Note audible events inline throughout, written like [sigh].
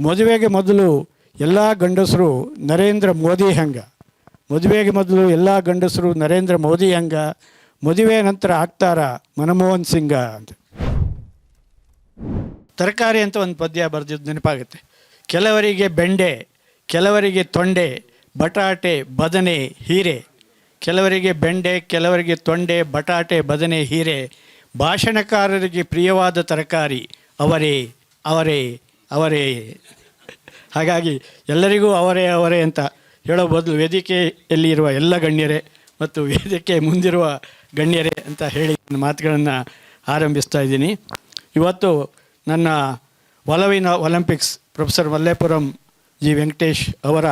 ಮದುವೆಗೆ ಮೊದಲು ಎಲ್ಲ ಗಂಡಸರು ನರೇಂದ್ರ ಮೋದಿ ಹಂಗ? ಮದುವೆಗೆ ಮೊದಲು ಎಲ್ಲ ಗಂಡಸರು ನರೇಂದ್ರ ಮೋದಿ ಹಂಗ? ಮದುವೆ ನಂತರ ಆಗ್ತಾರ ಮನಮೋಹನ್ ಸಿಂಗ ಅಂತ. ತರಕಾರಿ ಅಂತ ಒಂದು ಪದ್ಯ ಬರೆದಿದ್ದು ನೆನಪಾಗುತ್ತೆ. ಕೆಲವರಿಗೆ ಬೆಂಡೆ, ಕೆಲವರಿಗೆ ತೊಂಡೆ, ಬಟಾಟೆ, ಬದನೆ, ಹೀರೆ. ಕೆಲವರಿಗೆ ಬೆಂಡೆ, ಕೆಲವರಿಗೆ ತೊಂಡೆ, ಬಟಾಟೆ, ಬದನೆ, ಹೀರೆ. ಭಾಷಣಕಾರರಿಗೆ ಪ್ರಿಯವಾದ ತರಕಾರಿ ಅವರೇ ಅವರೇ. ಅವರೇ. ಹಾಗಾಗಿ ಎಲ್ಲರಿಗೂ ಅವರೇ ಅವರೇ ಅಂತ ಹೇಳೋ ಬದಲು ವೇದಿಕೆಯಲ್ಲಿ ಇರುವ ಎಲ್ಲ ಗಣ್ಯರೇ ಮತ್ತು ವೇದಿಕೆ ಮುಂದಿರುವ ಗಣ್ಯರೇ ಅಂತ ಹೇಳಿ ನನ್ನ ಮಾತುಗಳನ್ನು ಆರಂಭಿಸ್ತಾ ಇದ್ದೀನಿ. ಇವತ್ತು ನನ್ನ ಒಲವಿನ Olympics professor Mallepuram G. Venkatesh ಅವರ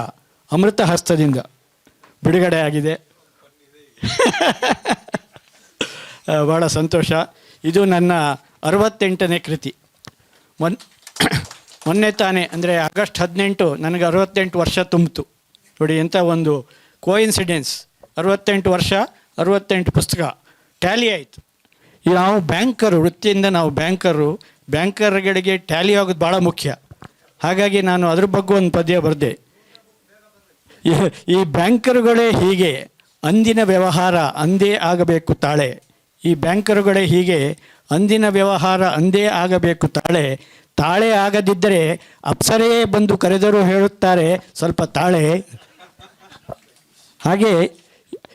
ಅಮೃತ ಹಸ್ತದಿಂದ ಬಿಡುಗಡೆ ಆಗಿದೆ. [laughs] ಭಾಳ ಸಂತೋಷ. ಇದು ನನ್ನ ಅರವತ್ತೆಂಟನೇ ಕೃತಿ. ಮೊನ್ ಮೊನ್ನೆ ತಾನೇ, ಅಂದರೆ ಆಗಸ್ಟ್ ಹದಿನೆಂಟು, ನನಗೆ ಅರವತ್ತೆಂಟು ವರ್ಷ ತುಂಬಿತು. ನೋಡಿ, ಎಂಥ ಒಂದು ಕೋಇನ್ಸಿಡೆನ್ಸ್ ಅರವತ್ತೆಂಟು ವರ್ಷ, ಅರವತ್ತೆಂಟು ಪುಸ್ತಕ. ಟ್ಯಾಲಿ ಆಯಿತು. ಈಗ ನಾವು ಬ್ಯಾಂಕರು ವೃತ್ತಿಯಿಂದ ನಾವು ಬ್ಯಾಂಕರು ಬ್ಯಾಂಕರ್ಗಳಿಗೆ ಟ್ಯಾಲಿ ಆಗೋದು ಭಾಳ ಮುಖ್ಯ. ಹಾಗಾಗಿ ನಾನು ಅದ್ರ ಬಗ್ಗೆ ಒಂದು ಪದ್ಯ ಬರೆದೆ. ಈ- ಬ್ಯಾಂಕರುಗಳೇ ಹೀಗೆ, ಅಂದಿನ ವ್ಯವಹಾರ ಅಂದೇ ಆಗಬೇಕು ತಾಳೆ. ಈ ಬ್ಯಾಂಕರುಗಳೇ ಹೀಗೆ, ಅಂದಿನ ವ್ಯವಹಾರ ಅಂದೇ ಆಗಬೇಕು ತಾಳೆ. ತಾಳೆ ಆಗದಿದ್ದರೆ ಅಪ್ಸರೆಯೇ ಬಂದು ಕರೆದರೂ ಹೇಳುತ್ತಾರೆ, ಸ್ವಲ್ಪ ತಾಳೆ. ಹಾಗೆ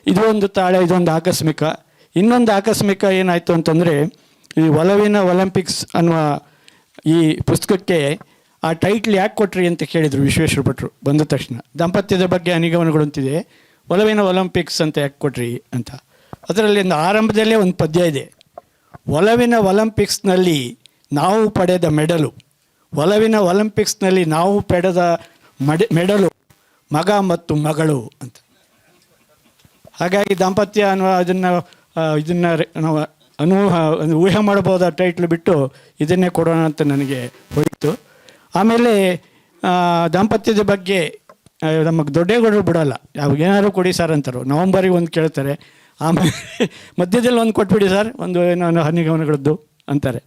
ಇದು ಒಂದು ತಾಳೆ ಇದೊಂದು ಆಕಸ್ಮಿಕ. ಇನ್ನೊಂದು ಆಕಸ್ಮಿಕ ಏನಾಯಿತು ಅಂತಂದರೆ, ಈ ಒಲವಿನ ಒಲಿಂಪಿಕ್ಸ್ ಅನ್ನುವ ಈ ಪುಸ್ತಕಕ್ಕೆ ಆ ಟೈಟ್ಲ್ ಯಾಕೆ ಕೊಟ್ರಿ ಅಂತ ಕೇಳಿದರು ವಿಶ್ವೇಶ್ವರ ಭಟ್ರು, ಬಂದ ತಕ್ಷಣ. ದಾಂಪತ್ಯದ ಬಗ್ಗೆ ಅನಿಗಮನಗಳು ಅಂತಿದೆ. ಒಲವಿನ ಒಲಿಂಪಿಕ್ಸ್ ಅಂತ ಯಾಕೆ ಕೊಟ್ರಿ ಅಂತ. ಅದರಲ್ಲಿ ಆರಂಭದಲ್ಲೇ ಒಂದು ಪದ್ಯ ಇದೆ. ಒಲವಿನ ಒಲಿಂಪಿಕ್ಸ್ನಲ್ಲಿ ನಾವು ಪಡೆದ ಮೆಡಲು. ಒಲವಿನ ಒಲಿಂಪಿಕ್ಸ್ನಲ್ಲಿ ನಾವು ಪಡೆದ ಮಡೆ, ಮೆಡಲು, ಮಗ ಮತ್ತು ಮಗಳು ಅಂತ. ಹಾಗಾಗಿ ದಾಂಪತ್ಯ ಅನ್ನುವ ಅದನ್ನು ಇದನ್ನು ನಾವು ಅನು ಊಹೆ ಮಾಡ್ಬೋದ ಟೈಟ್ಲ್ ಬಿಟ್ಟು ಇದನ್ನೇ ಕೊಡೋಣ ಅಂತ ನನಗೆ ಹೋಯಿತು. ಆಮೇಲೆ ದಾಂಪತ್ಯದ ಬಗ್ಗೆ ನಮಗೆ ದೊಡ್ಡೇಗೌಡರು ಬಿಡೋಲ್ಲ. ಯಾವಾಗ ಏನಾದ್ರು ಕೊಡಿ ಸರ್ ಅಂತಾರೆ. ನವಂಬರಿಗೆ ಒಂದು ಕೇಳ್ತಾರೆ. ಆಮೇಲೆ ಮಧ್ಯದಲ್ಲಿ ಒಂದು ಕೊಟ್ಬಿಡಿ ಸರ್. ಒಂದು ಏನೋ ಹನಿಗಮನಗಳದ್ದು ಅಂತಾರೆ.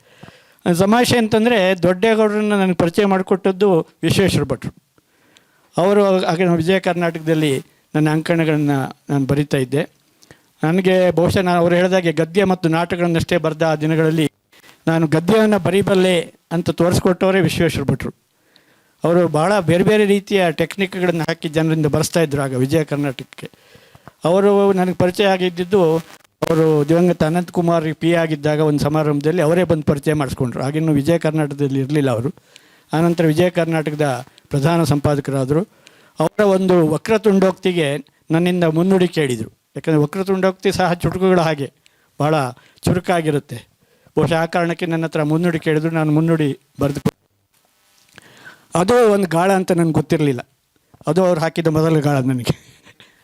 ತಮಾಷೆ ಅಂತಂದರೆ ದೊಡ್ಡೇಗೌಡರನ್ನು ನನಗೆ ಪರಿಚಯ ಮಾಡಿಕೊಟ್ಟದ್ದು ವಿಶ್ವೇಶ್ವರ ಭಟ್ರು. ಅವರು ನಮ್ಮ ವಿಜಯ ಕರ್ನಾಟಕದಲ್ಲಿ ನನ್ನ ಅಂಕಣಗಳನ್ನು ನಾನು ಬರಿತಾ ಇದ್ದೆ. ನನಗೆ ಬಹುಶಃ ನಾನು ಅವರು ಹೇಳಿದಾಗೆ ಗದ್ಯ ಮತ್ತು ನಾಟಕಗಳನ್ನಷ್ಟೇ ಬರೆದ ಆ ದಿನಗಳಲ್ಲಿ ನಾನು ಗದ್ಯವನ್ನು ಬರೀಬಲ್ಲೆ ಅಂತ ತೋರಿಸ್ಕೊಟ್ಟವರೇ ವಿಶ್ವೇಶ್ವರ ಭಟ್ರು. ಅವರು ಭಾಳ ಬೇರೆ ಬೇರೆ ರೀತಿಯ ಟೆಕ್ನಿಕ್ಗಳನ್ನು ಹಾಕಿ ಜನರಿಂದ ಬರೆಸ್ತಾ ಇದ್ದರು ಆಗ ವಿಜಯ ಕರ್ನಾಟಕಕ್ಕೆ. ಅವರು ನನಗೆ ಪರಿಚಯ ಆಗಿದ್ದಿದ್ದು ಅವರು ದಿವಂಗತ ಅನಂತಕುಮಾರ್ ಪಿ ಆಗಿದ್ದಾಗ ಒಂದು ಸಮಾರಂಭದಲ್ಲಿ ಅವರೇ ಬಂದು ಪರಿಚಯ ಮಾಡಿಸ್ಕೊಂಡ್ರು. ಆಗಿನ್ನು ವಿಜಯ ಕರ್ನಾಟಕದಲ್ಲಿ ಇರಲಿಲ್ಲ ಅವರು. ಆನಂತರ ವಿಜಯ ಕರ್ನಾಟಕದ ಪ್ರಧಾನ ಸಂಪಾದಕರಾದರು. ಅವರ ಒಂದು ವಕ್ರತುಂಡೋಕ್ತಿಗೆ ನನ್ನಿಂದ ಮುನ್ನುಡಿ ಕೇಳಿದರು. ಯಾಕಂದರೆ ವಕ್ರತುಂಡೋಕ್ತಿ ಸಹ ಚುಟುಕುಗಳು ಹಾಗೆ ಭಾಳ ಚುರುಕಾಗಿರುತ್ತೆ. ಬಹುಶಃ ಆ ಕಾರಣಕ್ಕೆ ನನ್ನ ಹತ್ರ ಮುನ್ನುಡಿ ಕೇಳಿದ್ರು, ನಾನು ಮುನ್ನುಡಿ ಬರೆದು ಅದು ಒಂದು ಗಾಳ ಅಂತ ನನಗೆ ಗೊತ್ತಿರಲಿಲ್ಲ. ಅದು ಅವ್ರು ಹಾಕಿದ ಮೊದಲ ಗಾಳ ನನಗೆ.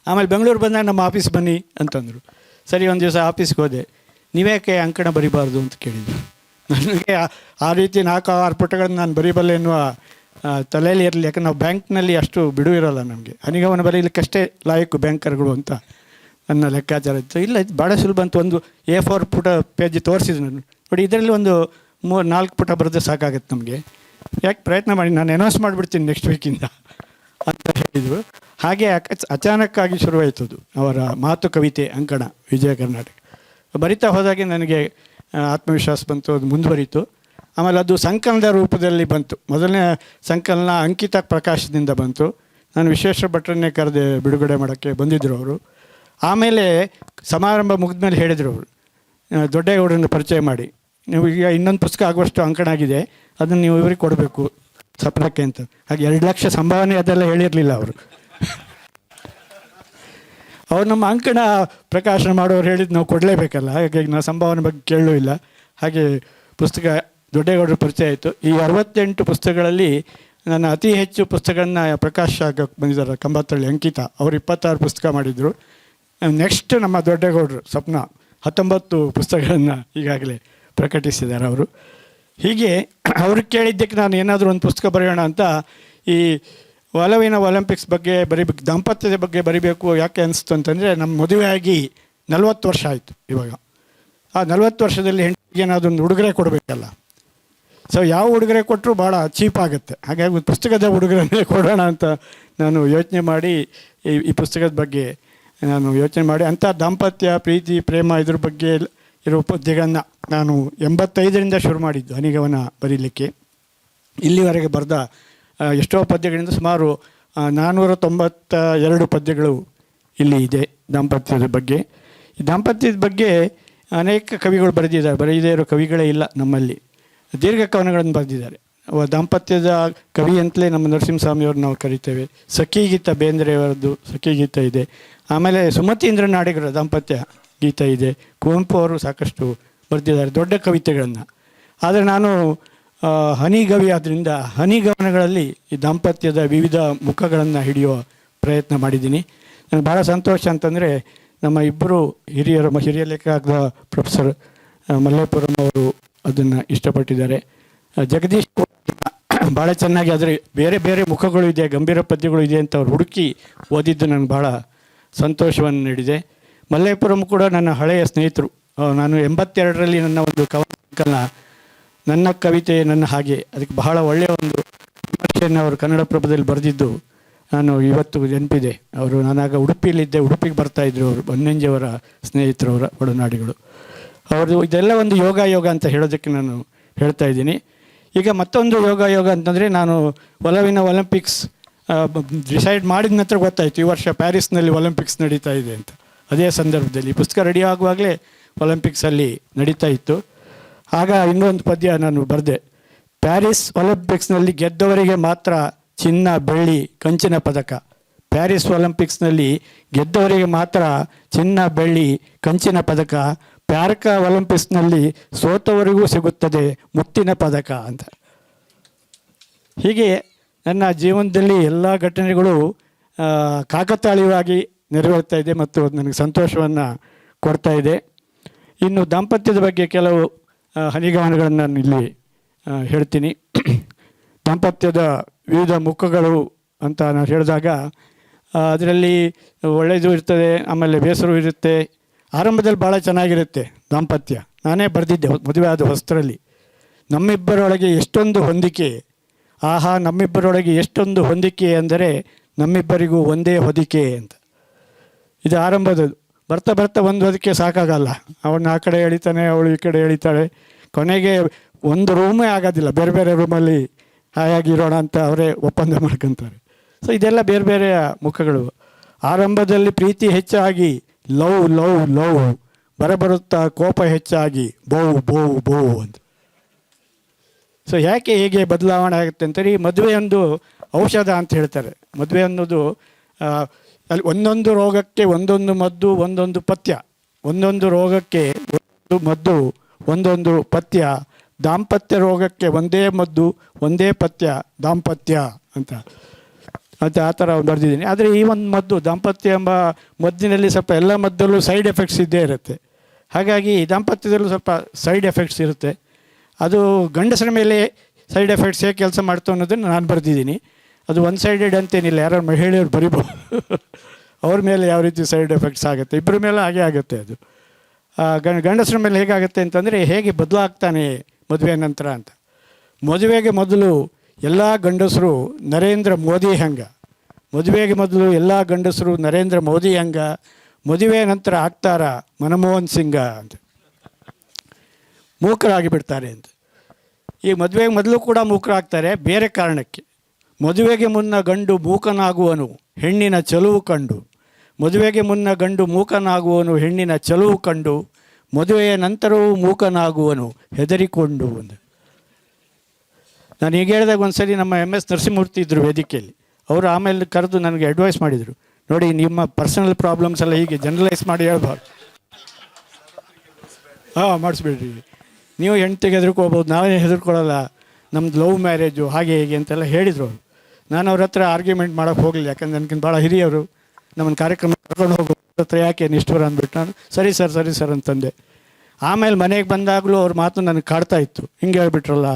ಆಮೇಲೆ ಬೆಂಗಳೂರು ಬಂದಾಗ ನಮ್ಮ ಆಫೀಸ್ ಬನ್ನಿ ಅಂತಂದರು. ಸರಿ, ಒಂದು ದಿವಸ ಆಫೀಸ್ಗೆ ಹೋದೆ. ನೀವೇಕೆ ಅಂಕಣ ಬರಿಬಾರ್ದು ಅಂತ ಕೇಳಿದ್ರು ನನಗೆ ಆ- ರೀತಿ ನಾಲ್ಕು ಆರು ಪುಟಗಳನ್ನು ನಾನು ಬರೀಬಲ್ಲೆ ಎನ್ನುವ ತಲೆಯಲ್ಲಿ ಇರಲಿ. ಯಾಕಂದ್ರೆ ನಾವು ಬ್ಯಾಂಕ್ನಲ್ಲಿ ಅಷ್ಟು ಬಿಡು ಇರೋಲ್ಲ ನಮಗೆ. ಹನಿಗಮನ ಬರೀಲಿಕ್ಕಷ್ಟೇ ಲಾಯಕ್ಕು ಬ್ಯಾಂಕರ್ಗಳು ಅಂತ ನನ್ನ ಲೆಕ್ಕಾಚಾರ ಇತ್ತು. ಇಲ್ಲ, ಇದು ಭಾಳ ಸುಲಭ ಅಂತ ಒಂದು ಎ ಫೋರ್ ಪುಟ ಪೇಜ್ ತೋರಿಸಿದ್ರು ನಾನು ನೋಡಿ, ಇದರಲ್ಲಿ ಒಂದು ಮೂರು ನಾಲ್ಕು ಪುಟ ಬರೆದ್ರೆ ಸಾಕಾಗತ್ತೆ ನಮಗೆ. ಯಾಕೆ ಪ್ರಯತ್ನ ಮಾಡಿ, ನಾನು ಅನೌನ್ಸ್ ಮಾಡಿಬಿಡ್ತೀನಿ ನೆಕ್ಸ್ಟ್ ವೀಕಿಂದ ಅಂತ ಹೇಳಿದರು. ಹಾಗೆ ಅಚಾನಕ್ಕಾಗಿ ಶುರುವಾಯಿತು ಅದು ಅವರ ಮಾತು ಕವಿತೆ ಅಂಕಣ, ವಿಜಯ ಕರ್ನಾಟಕ. ಬರಿತಾ ಹೋದಾಗೆ ನನಗೆ ಆತ್ಮವಿಶ್ವಾಸ ಬಂತು, ಅದು ಮುಂದುವರಿತು. ಆಮೇಲೆ ಅದು ಸಂಕಲನದ ರೂಪದಲ್ಲಿ ಬಂತು. ಮೊದಲನೇ ಸಂಕಲನ ಅಂಕಿತ ಪ್ರಕಾಶದಿಂದ ಬಂತು. ನಾನು ವಿಶ್ವೇಶ್ವರ ಭಟ್ರನ್ನೇ ಕರೆದೆ ಬಿಡುಗಡೆ ಮಾಡೋಕ್ಕೆ ಬಂದಿದ್ದರು ಅವರು. ಆಮೇಲೆ ಸಮಾರಂಭ ಮುಗಿದ ಮೇಲೆ ಹೇಳಿದರು ಅವರು ದೊಡ್ಡ ದೊಡ್ಡೇಗೌಡರನ್ನು ಪರಿಚಯ ಮಾಡಿ. ನೀವು ಈಗ ಇನ್ನೊಂದು ಪುಸ್ತಕ ಆಗುವಷ್ಟು ಅಂಕಣ ಆಗಿದೆ. ಅದನ್ನು ನೀವು ಇವರಿಗೆ ಕೊಡಬೇಕು. ಸಪ್ಲಕ್ಕೆ ಅಂತ ಹಾಗೆ ಎರಡು ಲಕ್ಷ ಸಂಭಾವನೆ ಅದೆಲ್ಲ ಹೇಳಿರಲಿಲ್ಲ ಅವರು. ಅವ್ರು ನಮ್ಮ ಅಂಕಣ ಪ್ರಕಾಶನ ಮಾಡೋರು ಹೇಳಿದ್ದು ನಾವು ಕೊಡಲೇಬೇಕಲ್ಲ, ಹಾಗಾಗಿ ನಾವು ಸಂಭಾವನೆ ಬಗ್ಗೆ ಕೇಳಲೂ ಇಲ್ಲ. ಹಾಗೆ ಪುಸ್ತಕ ದೊಡ್ಡೇಗೌಡರ ಪರಿಚಯ ಆಯಿತು. ಈ ಅರವತ್ತೆಂಟು ಪುಸ್ತಕಗಳಲ್ಲಿ ನನ್ನ ಅತಿ ಹೆಚ್ಚು ಪುಸ್ತಕಗಳನ್ನ ಪ್ರಕಾಶ ಆಗಕ್ಕೆ ಬಂದಿದ್ದಾರೆ ಕಂಬತ್ತಳ್ಳಿ ಅಂಕಿತ. ಅವರು ಇಪ್ಪತ್ತಾರು ಪುಸ್ತಕ ಮಾಡಿದರು. ನೆಕ್ಸ್ಟ್ ನಮ್ಮ ದೊಡ್ಡೇಗೌಡರು ಸ್ವಪ್ನ ಹತ್ತೊಂಬತ್ತು ಪುಸ್ತಕಗಳನ್ನು ಈಗಾಗಲೇ ಪ್ರಕಟಿಸಿದ್ದಾರೆ ಅವರು. ಹೀಗೆ [clears throat] ಅವ್ರಿಗೆ ಕೇಳಿದ್ದಕ್ಕೆ ನಾನು ಏನಾದರೂ ಒಂದು ಪುಸ್ತಕ ಬರೆಯೋಣ ಅಂತ ಈ ಒಲವಿನ ಒಲಿಂಪಿಕ್ಸ್ ಬಗ್ಗೆ ಬರಿಬೇಕು, ದಾಂಪತ್ಯದ ಬಗ್ಗೆ ಬರಿಬೇಕು, ಯಾಕೆ ಅನಿಸ್ತು ಅಂತಂದರೆ ನಮ್ಮ ಮದುವೆಯಾಗಿ ನಲವತ್ತು ವರ್ಷ ಆಯಿತು ಇವಾಗ. ಆ ನಲವತ್ತು ವರ್ಷದಲ್ಲಿ ಹೆಂಡತಿಗೆ ಏನಾದರೂ ಒಂದು ಉಡುಗೊರೆ ಕೊಡಬೇಕಲ್ಲ. ಸೊ ಯಾವ ಉಡುಗೊರೆ ಕೊಟ್ಟರು ಭಾಳ ಚೀಪ್ ಆಗುತ್ತೆ. ಹಾಗಾಗಿ ಪುಸ್ತಕದ ಉಡುಗೊರೆನೇ ಕೊಡೋಣ ಅಂತ ನಾನು ಯೋಚನೆ ಮಾಡಿ ಈ ಈ ಪುಸ್ತಕದ ಬಗ್ಗೆ ನಾನು ಯೋಚನೆ ಮಾಡಿ. ಅಂಥ ದಾಂಪತ್ಯ, ಪ್ರೀತಿ, ಪ್ರೇಮ ಇದ್ರ ಬಗ್ಗೆ ಇರೋ ಪದ್ಯಗಳನ್ನು ನಾನು ಎಂಬತ್ತೈದರಿಂದ ಶುರು ಮಾಡಿದ್ದು ಹನಿಗವನ ಬರೀಲಿಕ್ಕೆ. ಇಲ್ಲಿವರೆಗೆ ಬರೆದ ಎಷ್ಟೋ ಪದ್ಯಗಳಿಂದ ಸುಮಾರು ನಾನ್ನೂರ ತೊಂಬತ್ತ ಎರಡು ಪದ್ಯಗಳು ಇಲ್ಲಿ ಇದೆ ದಾಂಪತ್ಯದ ಬಗ್ಗೆ. ದಾಂಪತ್ಯದ ಬಗ್ಗೆ ಅನೇಕ ಕವಿಗಳು ಬರೆದಿದ್ದಾರೆ. ಬರೆಯದೇ ಇರೋ ಕವಿಗಳೇ ಇಲ್ಲ ನಮ್ಮಲ್ಲಿ. ದೀರ್ಘ ಕವನಗಳನ್ನು ಬರೆದಿದ್ದಾರೆ. ದಾಂಪತ್ಯದ ಕವಿ ಅಂತಲೇ ನಮ್ಮ ನರಸಿಂಹಸ್ವಾಮಿಯವ್ರು ನಾವು ಕರಿತೇವೆ. ಸಖಿಗೀತ ಬೇಂದ್ರೆಯವರದ್ದು ಸಖಿಗೀತ ಇದೆ. ಆಮೇಲೆ ಸುಮತೀಂದ್ರ ನಾಡಿಗರ ದಾಂಪತ್ಯ. ಗೀತ ಇದೆ. ಕುವೆಂಪು ಅವರು ಸಾಕಷ್ಟು ಬರೆದಿದ್ದಾರೆ, ದೊಡ್ಡ ಕವಿತೆಗಳನ್ನು. ಆದರೆ ನಾನು ಹನಿಗವಿ ಆದ್ದರಿಂದ ಹನಿಗವನಗಳಲ್ಲಿ ಈ ದಾಂಪತ್ಯದ ವಿವಿಧ ಮುಖಗಳನ್ನು ಹಿಡಿಯುವ ಪ್ರಯತ್ನ ಮಾಡಿದ್ದೀನಿ. ನನಗೆ ಭಾಳ ಸಂತೋಷ ಅಂತಂದರೆ, ನಮ್ಮ ಇಬ್ಬರು ಹಿರಿಯರು ಹಿರಿಯ ಲೇಖಕ ಪ್ರೊಫೆಸರ್ ಮಲ್ಲೇಪುರಂ ಅವರು ಅದನ್ನು ಇಷ್ಟಪಟ್ಟಿದ್ದಾರೆ. ಜಗದೀಶ್ ಭಾಳ ಚೆನ್ನಾಗಿ ಆದರೆ ಬೇರೆ ಬೇರೆ ಮುಖಗಳು ಇದೆ, ಗಂಭೀರ ಪದ್ಯಗಳು ಇದೆ ಅಂತ ಅವ್ರು ಹುಡುಕಿ ಓದಿದ್ದು ನನಗೆ ಭಾಳ ಸಂತೋಷವನ್ನು ನೀಡಿದೆ. ಮಲ್ಲೇಪುರಂ ಕೂಡ ನನ್ನ ಹಳೆಯ ಸ್ನೇಹಿತರು. ನಾನು ಎಂಬತ್ತೆರಡರಲ್ಲಿ ನನ್ನ ಒಂದು ಕವನ ನನ್ನ ಕವಿತೆ, ನನ್ನ ಹಾಗೆ, ಅದಕ್ಕೆ ಬಹಳ ಒಳ್ಳೆಯ ಒಂದು ವಿಮರ್ಶೆಯನ್ನು ಅವರು ಕನ್ನಡ ಪ್ರಭದಲ್ಲಿ ಬರೆದಿದ್ದು, ನಾನು ಇವತ್ತು ನೆನಪಿದೆ. ಅವರು ನಾನಾಗ ಉಡುಪಿಯಲ್ಲಿದ್ದೆ, ಉಡುಪಿಗೆ ಬರ್ತಾ ಇದ್ರು ಅವರು, ಬನ್ನಂಜಿಯವರ ಸ್ನೇಹಿತರವರ ಒಡನಾಡಿಗಳು. ಅವರು ಇದೆಲ್ಲ ಒಂದು ಯೋಗ ಯೋಗ ಅಂತ ಹೇಳೋದಕ್ಕೆ ನಾನು ಹೇಳ್ತಾ ಇದ್ದೀನಿ. ಈಗ ಮತ್ತೊಂದು ಯೋಗ ಯೋಗ ಅಂತಂದರೆ ನಾನು ಒಲವಿನ ಒಲಿಂಪಿಕ್ಸ್ ಡಿಸೈಡ್ ಮಾಡಿದ ನಂತರ ಗೊತ್ತಾಯಿತು, ಈ ವರ್ಷ ಪ್ಯಾರಿಸ್ನಲ್ಲಿ ಒಲಿಂಪಿಕ್ಸ್ ನಡೀತಾ ಇದೆ ಅಂತ. ಅದೇ ಸಂದರ್ಭದಲ್ಲಿ ಪುಸ್ತಕ ರೆಡಿ ಆಗುವಾಗಲೇ ಒಲಿಂಪಿಕ್ಸಲ್ಲಿ ನಡೀತಾ ಇತ್ತು. ಆಗ ಇನ್ನೊಂದು ಪದ್ಯ ನಾನು ಬರೆದೆ. ಪ್ಯಾರಿಸ್ ಒಲಿಂಪಿಕ್ಸ್ನಲ್ಲಿ ಗೆದ್ದವರಿಗೆ ಮಾತ್ರ ಚಿನ್ನ, ಬೆಳ್ಳಿ, ಕಂಚಿನ ಪದಕ. ಪ್ಯಾರಿಸ್ ಒಲಿಂಪಿಕ್ಸ್ನಲ್ಲಿ ಗೆದ್ದವರಿಗೆ ಮಾತ್ರ ಚಿನ್ನ, ಬೆಳ್ಳಿ, ಕಂಚಿನ ಪದಕ. ಪ್ಯಾರ್ಕ ಒಲಿಂಪಿಕ್ಸ್ನಲ್ಲಿ ಸೋತವರಿಗೂ ಸಿಗುತ್ತದೆ ಮುತ್ತಿನ ಪದಕ ಅಂತ. ಹೀಗೆ ನನ್ನ ಜೀವನದಲ್ಲಿ ಎಲ್ಲ ಘಟನೆಗಳು ಕಾಕತಾಳೀಯವಾಗಿ ನೆರವೇರ್ತಾ ಇದೆ ಮತ್ತು ನನಗೆ ಸಂತೋಷವನ್ನು ಕೊಡ್ತಾ ಇದೆ. ಇನ್ನು ದಾಂಪತ್ಯದ ಬಗ್ಗೆ ಕೆಲವು ಹನಿಗವನಗಳನ್ನು ನಾನು ಇಲ್ಲಿ ಹೇಳ್ತೀನಿ. [clears throat] ದಾಂಪತ್ಯದ ವಿವಿಧ ಮುಖಗಳು ಅಂತ ನಾನು ಹೇಳಿದಾಗ ಅದರಲ್ಲಿ ಒಳ್ಳೆಯದು ಇರ್ತದೆ, ಆಮೇಲೆ ಬೇಸರ ಇರುತ್ತೆ. ಆರಂಭದಲ್ಲಿ ಭಾಳ ಚೆನ್ನಾಗಿರುತ್ತೆ ದಾಂಪತ್ಯ. ನಾನೇ ಬರೆದಿದ್ದೆ ಮದುವೆ ಆದ ಹೊಸ್ತರಲ್ಲಿ. ನಮ್ಮಿಬ್ಬರೊಳಗೆ ಎಷ್ಟೊಂದು ಹೊಂದಿಕೆ. ಆಹಾ, ನಮ್ಮಿಬ್ಬರೊಳಗೆ ಎಷ್ಟೊಂದು ಹೊಂದಿಕೆ ಅಂದರೆ ನಮ್ಮಿಬ್ಬರಿಗೂ ಒಂದೇ ಹೊದಿಕೆ ಅಂತ. ಇದು ಆರಂಭದದು ಬರ್ತಾ ಬರ್ತಾ ಒಂದು ಅದಕ್ಕೆ ಸಾಕಾಗಲ್ಲ. ಅವನು ಆ ಕಡೆ ಎಳಿತಾನೆ, ಅವಳು ಈ ಕಡೆ ಎಳಿತಾಳೆ. ಕೊನೆಗೆ ಒಂದು ರೂಮೇ ಆಗೋದಿಲ್ಲ. ಬೇರೆ ಬೇರೆ ರೂಮಲ್ಲಿ ಹಾಯಾಗಿರೋಣ ಅಂತ ಅವರೇ ಒಪ್ಪಂದ ಮಾಡ್ಕೊತಾರೆ. ಸೊ ಇದೆಲ್ಲ ಬೇರೆ ಬೇರೆ ಮುಖಗಳು. ಆರಂಭದಲ್ಲಿ ಪ್ರೀತಿ ಹೆಚ್ಚಾಗಿ ಲವ್ ಲವ್ ಲವ್. ಬರಬರುತ್ತಾ ಕೋಪ ಹೆಚ್ಚಾಗಿ ಬೋವು ಬೋವು ಬೋ ಅಂತ. ಸೊ ಯಾಕೆ ಹೇಗೆ ಬದಲಾವಣೆ ಆಗುತ್ತೆ ಅಂತಾರೆ ಈ ಮದುವೆ ಒಂದು ಔಷಧ ಅಂತ ಹೇಳ್ತಾರೆ. ಮದುವೆ ಅನ್ನೋದು ಅಲ್ಲಿ ಒಂದೊಂದು ರೋಗಕ್ಕೆ ಒಂದೊಂದು ಮದ್ದು, ಒಂದೊಂದು ಪಥ್ಯ. ಒಂದೊಂದು ರೋಗಕ್ಕೆ ಒಂದು ಮದ್ದು, ಒಂದೊಂದು ಪಥ್ಯ. ದಾಂಪತ್ಯ ರೋಗಕ್ಕೆ ಒಂದೇ ಮದ್ದು, ಒಂದೇ ಪಥ್ಯ. ದಾಂಪತ್ಯ ಅಂತ. ಅಂತ ಆ ಥರ ಬರೆದಿದ್ದೀನಿ. ಆದರೆ ಈ ಒಂದು ಮದ್ದು, ದಾಂಪತ್ಯ ಎಂಬ ಮದ್ದಿನಲ್ಲಿ ಸ್ವಲ್ಪ ಎಲ್ಲ ಮದ್ದಲ್ಲೂ ಸೈಡ್ ಎಫೆಕ್ಟ್ಸ್ ಇದ್ದೇ ಇರುತ್ತೆ. ಹಾಗಾಗಿ ದಾಂಪತ್ಯದಲ್ಲೂ ಸ್ವಲ್ಪ ಸೈಡ್ ಎಫೆಕ್ಟ್ಸ್ ಇರುತ್ತೆ. ಅದು ಗಂಡಸರ ಮೇಲೆ ಸೈಡ್ ಎಫೆಕ್ಟ್ಸ್ ಹೇಗೆ ಕೆಲಸ ಮಾಡ್ತು ಅನ್ನೋದನ್ನು ನಾನು ಬರೆದಿದ್ದೀನಿ. ಅದು ಒನ್ ಸೈಡೆಡ್ ಅಂತೇನಿಲ್ಲ, ಯಾರು ಮಹಿಳೆಯರು ಬರಿಬೋದು [laughs] ಅವ್ರ ಮೇಲೆ ಯಾವ ರೀತಿ ಸೈಡ್ ಎಫೆಕ್ಟ್ಸ್ ಆಗುತ್ತೆ? ಇಬ್ಬರ ಮೇಲೆ ಹಾಗೆ ಆಗುತ್ತೆ ಅದು. ಗಂಡ ಗಂಡಸರ ಮೇಲೆ ಹೇಗಾಗುತ್ತೆ ಅಂತಂದರೆ, ಹೇಗೆ ಬದಲಾಗ್ತಾನೆ ಮದುವೆ ನಂತರ ಅಂತ. ಮದುವೆಗೆ ಮೊದಲು ಎಲ್ಲ ಗಂಡಸರು ನರೇಂದ್ರ ಮೋದಿ ಹಂಗ? ಮದುವೆಗೆ ಮೊದಲು ಎಲ್ಲ ಗಂಡಸರು ನರೇಂದ್ರ ಮೋದಿ ಹಂಗ? ಮದುವೆ ನಂತರ ಆಗ್ತಾರ ಮನಮೋಹನ್ ಸಿಂಗ ಅಂತ. ಮೂಕರಾಗಿ ಬಿಡ್ತಾರೆ ಅಂತ. ಈ ಮದುವೆಗೆ ಮೊದಲು ಕೂಡ ಮೂಕರಾಗ್ತಾರೆ, ಬೇರೆ ಕಾರಣಕ್ಕೆ. ಮದುವೆಗೆ ಮುನ್ನ ಗಂಡು ಮೂಕನಾಗುವನು, ಹೆಣ್ಣಿನ ಚಲುವು ಕಂಡು. ಮದುವೆಗೆ ಮುನ್ನ ಗಂಡು ಮೂಕನಾಗುವನು, ಹೆಣ್ಣಿನ ಚಲುವು ಕಂಡು. ಮದುವೆಯ ನಂತರವೂ ಮೂಕನಾಗುವನು, ಹೆದರಿಕೊಂಡು ಒಂದು ನಾನು ಈಗ ಹೇಳಿದಾಗ ಒಂದ್ಸರಿ ನಮ್ಮ ಎಂ ಎಸ್ ನರಸಿಂಹಮೂರ್ತಿ ಇದ್ದರು ವೇದಿಕೆಯಲ್ಲಿ. ಅವರು ಆಮೇಲೆ ಕರೆದು ನನಗೆ ಅಡ್ವೈಸ್ ಮಾಡಿದರು. ನೋಡಿ, ನಿಮ್ಮ ಪರ್ಸನಲ್ ಪ್ರಾಬ್ಲಮ್ಸ್ ಎಲ್ಲ ಹೀಗೆ ಜನರಲೈಸ್ ಮಾಡಿ ಹೇಳ್ಬಾರ್ದು. ಹಾಂ, ಮಾಡಿಸ್ಬೇಡ್ರಿ. ನೀವು ಹೆಂಡ್ತಿಗೆ ಹೆದರ್ಕೋಬೋದು ನಾವೇ ಹೆದರ್ಕೊಳ್ಳಲ್ಲ. ನಮ್ದು ಲವ್ ಮ್ಯಾರೇಜು ಹಾಗೆ ಹೀಗೆ ಅಂತೆಲ್ಲ ಹೇಳಿದರು ಅವರು. ನಾನು ಅವ್ರ ಹತ್ರ ಆರ್ಗ್ಯುಮೆಂಟ್ ಮಾಡೋಕೆ ಹೋಗಲಿಲ್ಲ, ಯಾಕಂದ್ರೆ ನನಗಿಂತ ಭಾಳ ಹಿರಿಯವರು ನಮ್ಮನ್ನು ಕಾರ್ಯಕ್ರಮ ಕರ್ಕೊಂಡು ಹೋಗೋ ಹತ್ರ ಯಾಕೆ ನಿಷ್ಠುರ ಅಂದ್ಬಿಟ್ಟು ನಾನು, ಸರಿ ಸರ್ ಸರಿ ಸರ್ ಅಂತಂದೆ. ಆಮೇಲೆ ಮನೆಗೆ ಬಂದಾಗಲೂ ಅವ್ರ ಮಾತು ನನಗೆ ಕಾಡ್ತಾ ಇತ್ತು. ಹಿಂಗೆ ಹೇಳ್ಬಿಟ್ರಲ್ಲ,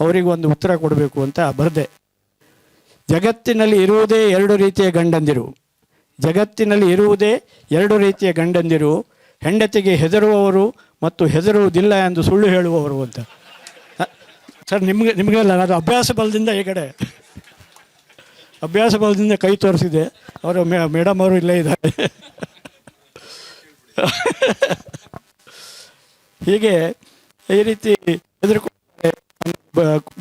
ಅವರಿಗೆ ಒಂದು ಉತ್ತರ ಕೊಡಬೇಕು ಅಂತ ಬರೆದೆ. ಜಗತ್ತಿನಲ್ಲಿ ಇರುವುದೇ ಎರಡು ರೀತಿಯ ಗಂಡಂದಿರು. ಜಗತ್ತಿನಲ್ಲಿ ಇರುವುದೇ ಎರಡು ರೀತಿಯ ಗಂಡಂದಿರು. ಹೆಂಡತಿಗೆ ಹೆದರುವವರು ಮತ್ತು ಹೆದರುವುದಿಲ್ಲ ಎಂದು ಸುಳ್ಳು ಹೇಳುವವರು ಅಂತ. ಸರ್, ನಿಮಗೆ, ನಿಮಗೆಲ್ಲ ಅದು ಅಭ್ಯಾಸ ಬಲದಿಂದ ಈ ಕಡೆ. ಅಭ್ಯಾಸ ಬಲದಿಂದ ಕೈ ತೋರಿಸಿದೆ. ಅವರು ಮೇಡಮ್ ಅವರು ಇಲ್ಲೇ ಇದ್ದಾರೆ. ಹೀಗೆ ಈ ರೀತಿ ಎದುರು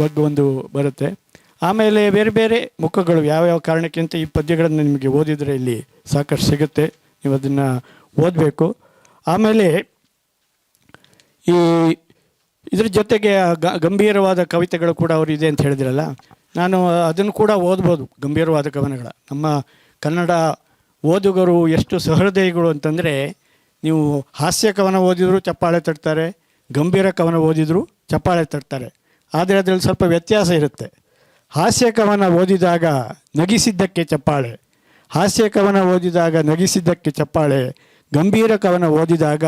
ಬಗ್ಗೆ ಒಂದು ಬರುತ್ತೆ. ಆಮೇಲೆ ಬೇರೆ ಬೇರೆ ಮುಖಗಳು ಯಾವ್ಯಾವ ಕಾರಣಕ್ಕಿಂತ ಈ ಪದ್ಯಗಳನ್ನು ನಿಮಗೆ ಓದಿದರೆ ಇಲ್ಲಿ ಸಾಕಷ್ಟು ಸಿಗುತ್ತೆ. ನೀವು ಅದನ್ನು ಓದಬೇಕು. ಆಮೇಲೆ ಈ ಇದ್ರ ಜೊತೆಗೆ ಗಂಭೀರವಾದ ಕವಿತೆಗಳು ಕೂಡ ಅವರು ಇದೆ ಅಂತ ಹೇಳಿದ್ರಲ್ಲ. ನಾನು ಅದನ್ನು ಕೂಡ ಓದ್ಬೋದು ಗಂಭೀರವಾದ ಕವನಗಳ ನಮ್ಮ ಕನ್ನಡ ಓದುಗರು ಎಷ್ಟು ಸಹೃದಯಿಗಳು ಅಂತಂದರೆ ನೀವು ಹಾಸ್ಯ ಕವನ ಓದಿದರೂ ಚಪ್ಪಾಳೆ ತಟ್ತಾರೆ, ಗಂಭೀರ ಕವನ ಓದಿದರೂ ಚಪ್ಪಾಳೆ ತಟ್ತಾರೆ. ಆದರೆ ಅದರಲ್ಲಿ ಸ್ವಲ್ಪ ವ್ಯತ್ಯಾಸ ಇರುತ್ತೆ. ಹಾಸ್ಯ ಕವನ ಓದಿದಾಗ ನಗಿಸಿದ್ದಕ್ಕೆ ಚಪ್ಪಾಳೆ, ಹಾಸ್ಯ ಕವನ ಓದಿದಾಗ ನಗಿಸಿದ್ದಕ್ಕೆ ಚಪ್ಪಾಳೆ, ಗಂಭೀರ ಕವನ ಓದಿದಾಗ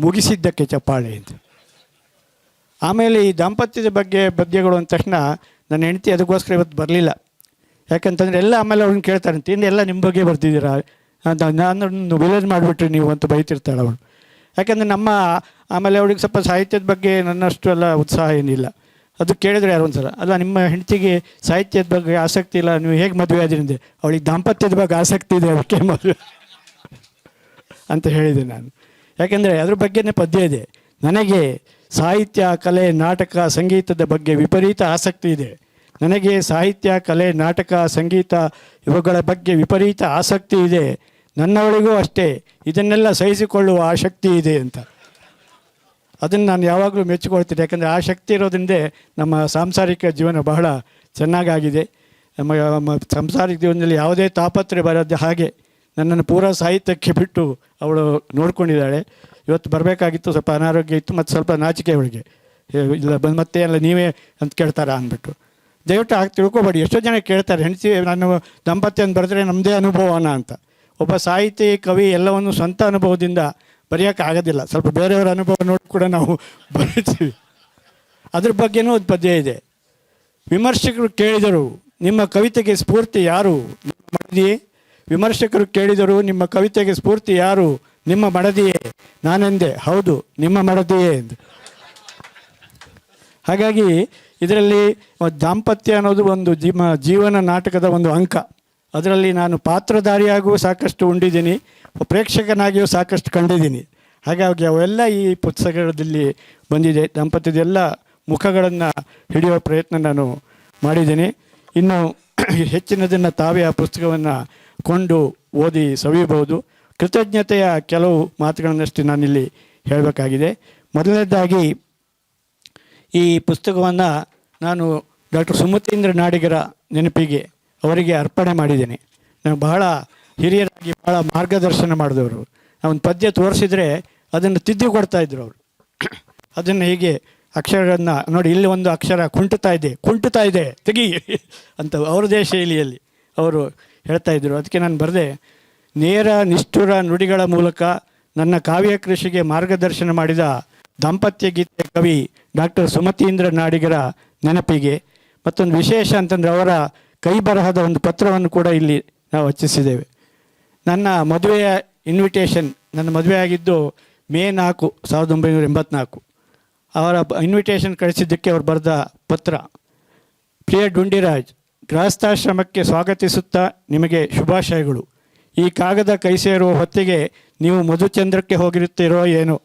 ಮುಗಿಸಿದ್ದಕ್ಕೆ ಚಪ್ಪಾಳೆ ಅಂತ. ಆಮೇಲೆ ಈ ದಾಂಪತ್ಯದ ಬಗ್ಗೆ ಪದ್ಯಗಳು ಅಂದ ತಕ್ಷಣ ನನ್ನ ಹೆಂಡತಿ ಅದಕ್ಕೋಸ್ಕರ ಇವತ್ತು ಬರಲಿಲ್ಲ. ಯಾಕಂತಂದರೆ ಎಲ್ಲ ಆಮೇಲೆ ಅವ್ರನ್ನ ಕೇಳ್ತಾರಂತೆ ಇನ್ನು ಎಲ್ಲ ನಿಮ್ಮ ಬಗ್ಗೆ ಬರ್ತಿದ್ದೀರಾ? ಅಂತ ನಾನು ವಿಲೇಜ್ ಮಾಡಿಬಿಟ್ರಿ ನೀವು ಅಂತ ಬೈತಿರ್ತಾಳೆ ಅವಳು. ಯಾಕಂದರೆ ನಮ್ಮ ಆಮೇಲೆ ಅವಳಿಗೆ ಸ್ವಲ್ಪ ಸಾಹಿತ್ಯದ ಬಗ್ಗೆ ನನ್ನಷ್ಟು ಎಲ್ಲ ಉತ್ಸಾಹ ಏನಿಲ್ಲ. ಅದು ಕೇಳಿದ್ರೆ ಯಾರು ಒಂದ್ಸಲ, ಅಲ್ಲ, ನಿಮ್ಮ ಹೆಂಡತಿಗೆ ಸಾಹಿತ್ಯದ ಬಗ್ಗೆ ಆಸಕ್ತಿ ಇಲ್ಲ, ನೀವು ಹೇಗೆ ಮದುವೆ ಆದ್ರಿಂದ ಅವಳಿಗೆ ದಾಂಪತ್ಯದ ಬಗ್ಗೆ ಆಸಕ್ತಿ ಇದೆ, ಅದಕ್ಕೆ ಮದುವೆ [laughs] ಅಂತ ಹೇಳಿದೆ ನಾನು. ಯಾಕೆಂದರೆ ಅದ್ರ ಬಗ್ಗೆನೇ ಪದ್ಯ ಇದೆ. ನನಗೆ ಸಾಹಿತ್ಯ, ಕಲೆ, ನಾಟಕ, ಸಂಗೀತದ ಬಗ್ಗೆ ವಿಪರೀತ ಆಸಕ್ತಿ ಇದೆ. ನನಗೆ ಸಾಹಿತ್ಯ, ಕಲೆ, ನಾಟಕ, ಸಂಗೀತ ಇವುಗಳ ಬಗ್ಗೆ ವಿಪರೀತ ಆಸಕ್ತಿ ಇದೆ. ನನ್ನವಳಿಗೂ ಅಷ್ಟೇ. ಇದನ್ನೆಲ್ಲ ಸಹಿಸಿಕೊಳ್ಳುವ ಆಸಕ್ತಿ ಇದೆ ಅಂತ. ಅದನ್ನು ನಾನು ಯಾವಾಗಲೂ ಮೆಚ್ಚಿಕೊಳ್ತೀನಿ. ಯಾಕಂದರೆ ಆ ಶಕ್ತಿ ಇರೋದ್ರಿಂದ ನಮ್ಮ ಸಾಂಸಾರಿಕ ಜೀವನ ಬಹಳ ಚೆನ್ನಾಗಾಗಿದೆ. ನಮ್ಮ ಸಾಂಸಾರಿಕ ಜೀವನದಲ್ಲಿ ಯಾವುದೇ ತಾಪತ್ರೆ ಬರೋದು ಹಾಗೆ ನನ್ನನ್ನು ಪೂರ ಸಾಹಿತ್ಯಕ್ಕೆ ಬಿಟ್ಟು ಅವಳು ನೋಡ್ಕೊಂಡಿದ್ದಾಳೆ. ಇವತ್ತು ಬರಬೇಕಾಗಿತ್ತು ಸ್ವಲ್ಪ ಅನಾರೋಗ್ಯ ಇತ್ತು ಮತ್ತು ಸ್ವಲ್ಪ ನಾಚಿಕೆ ಅವಳಿಗೆ. ಇಲ್ಲ, ಬಂದು ಮತ್ತೆ ಅಲ್ಲ ನೀವೇ ಅಂತ ಕೇಳ್ತಾರ ಅಂದ್ಬಿಟ್ಟು. ದಯವಿಟ್ಟು ಹಾಗೆ ತಿಳ್ಕೊಬೇಡಿ, ಎಷ್ಟೋ ಜನ ಕೇಳ್ತಾರೆ, ಹೆಂಡತಿ ನಾನು ದಂಪತಿಯನ್ನು ಬರೆದ್ರೆ ನಮ್ಮದೇ ಅನುಭವನ ಅಂತ. ಒಬ್ಬ ಸಾಹಿತಿ, ಕವಿ ಎಲ್ಲವನ್ನು ಸ್ವಂತ ಅನುಭವದಿಂದ ಬರೆಯೋಕೆ ಆಗೋದಿಲ್ಲ ಸ್ವಲ್ಪ ಬೇರೆಯವರ ಅನುಭವ ನೋಡಿ ಕೂಡ ನಾವು ಬರೀತೀವಿ. ಅದ್ರ ಬಗ್ಗೆನೂ ಒಂದು ಪದ್ಯ ಇದೆ. ವಿಮರ್ಶಕರು ಕೇಳಿದರು, ನಿಮ್ಮ ಕವಿತೆಗೆ ಸ್ಫೂರ್ತಿ ಯಾರು? ಮಡದಿಯೇ? ವಿಮರ್ಶಕರು ಕೇಳಿದರು, ನಿಮ್ಮ ಕವಿತೆಗೆ ಸ್ಫೂರ್ತಿ ಯಾರು? ನಿಮ್ಮ ಮಡದಿಯೇ? ನಾನೆಂದೆ? ಹೌದು, ನಿಮ್ಮ ಮಡದಿಯೇ ಎಂದು. ಹಾಗಾಗಿ ಇದರಲ್ಲಿ ದಾಂಪತ್ಯ ಅನ್ನೋದು ಒಂದು ಜೀವ, ಜೀವನ ನಾಟಕದ ಒಂದು ಅಂಕ. ಅದರಲ್ಲಿ ನಾನು ಪಾತ್ರಧಾರಿಯಾಗೂ ಸಾಕಷ್ಟು ಉಂಡಿದ್ದೀನಿ, ಪ್ರೇಕ್ಷಕನಾಗಿಯೂ ಸಾಕಷ್ಟು ಕಂಡಿದ್ದೀನಿ. ಹಾಗಾಗಿ ಅವೆಲ್ಲ ಈ ಪುಸ್ತಕದಲ್ಲಿ ಬಂದಿದೆ. ದಾಂಪತ್ಯದೆಲ್ಲ ಮುಖಗಳನ್ನು ಹಿಡಿಯುವ ಪ್ರಯತ್ನ ನಾನು ಮಾಡಿದ್ದೀನಿ. ಇನ್ನು [clears throat] ಹೆಚ್ಚಿನದನ್ನು ತಾವೇ ಆ ಪುಸ್ತಕವನ್ನು ಕೊಂಡು ಓದಿ ಸವಿಯಬಹುದು. ಕೃತಜ್ಞತೆಯ ಕೆಲವು ಮಾತುಗಳನ್ನಷ್ಟು ನಾನಿಲ್ಲಿ ಹೇಳಬೇಕಾಗಿದೆ. ಮೊದಲನೇದಾಗಿ ಈ ಪುಸ್ತಕವನ್ನು ನಾನು ಡಾಕ್ಟರ್ ಸುಮತೀಂದ್ರ ನಾಡಿಗರ ನೆನಪಿಗೆ ಅವರಿಗೆ ಅರ್ಪಣೆ ಮಾಡಿದ್ದೇನೆ. ನಾನು ಬಹಳ ಹಿರಿಯರಾಗಿ ಬಹಳ ಮಾರ್ಗದರ್ಶನ ಮಾಡಿದವರು. ಅವನ ಪದ್ಯ ತೋರಿಸಿದರೆ ಅದನ್ನು ತಿದ್ದಿ ಕೊಡ್ತಾ ಇದ್ರು ಅವರು. ಅದನ್ನು ಹೀಗೆ ಅಕ್ಷರಗಳನ್ನು ನೋಡಿ, ಇಲ್ಲಿ ಒಂದು ಅಕ್ಷರ ಕುಂಟುತ್ತಾ ಇದೆ ಕುಂಟುತ್ತಾ ಇದೆ, ತೆಗಿ ಅಂತ ಅವರದೇ ಶೈಲಿಯಲ್ಲಿ ಅವರು ಹೇಳ್ತಾ ಇದ್ದರು ಅದಕ್ಕೆ ನಾನು ಬರೆದೆ, ನೇರ ನಿಷ್ಠುರ ನುಡಿಗಳ ಮೂಲಕ ನನ್ನ ಕಾವ್ಯ ಕೃಷಿಗೆ ಮಾರ್ಗದರ್ಶನ ಮಾಡಿದ ದಾಂಪತ್ಯ ಗೀತೆ ಕವಿ ಡಾಕ್ಟರ್ ಸುಮತೀಂದ್ರ ನಾಡಿಗರ ನೆನಪಿಗೆ ಮತ್ತೊಂದು ವಿಶೇಷ ಅಂತಂದರೆ ಅವರ ಕೈ ಬರಹದ ಒಂದು ಪತ್ರವನ್ನು ಕೂಡ ಇಲ್ಲಿ ನಾವು ಹಚ್ಚಿಸಿದ್ದೇವೆ ನನ್ನ ಮದುವೆಯ ಇನ್ವಿಟೇಷನ್ ನನ್ನ ಮದುವೆ ಆಗಿದ್ದು ಮೇ ನಾಲ್ಕು, ಸಾವಿರದ ಒಂಬೈನೂರ ಎಂಬತ್ನಾಲ್ಕು. ಅವರ ಇನ್ವಿಟೇಷನ್ ಕಳಿಸಿದ್ದಕ್ಕೆ ಅವರು ಬರೆದ ಪತ್ರ, ಪ್ರಿಯ ಡುಂಡಿರಾಜ್ ಗೃಹಸ್ಥಾಶ್ರಮಕ್ಕೆ ಸ್ವಾಗತಿಸುತ್ತಾ ನಿಮಗೆ ಶುಭಾಶಯಗಳು. ಈ ಕಾಗದ ಕೈ ಸೇರುವ ಹೊತ್ತಿಗೆ ನೀವು ಮಧುಚಂದ್ರಕ್ಕೆ ಹೋಗಿರುತ್ತೀರೋ ಏನೋ.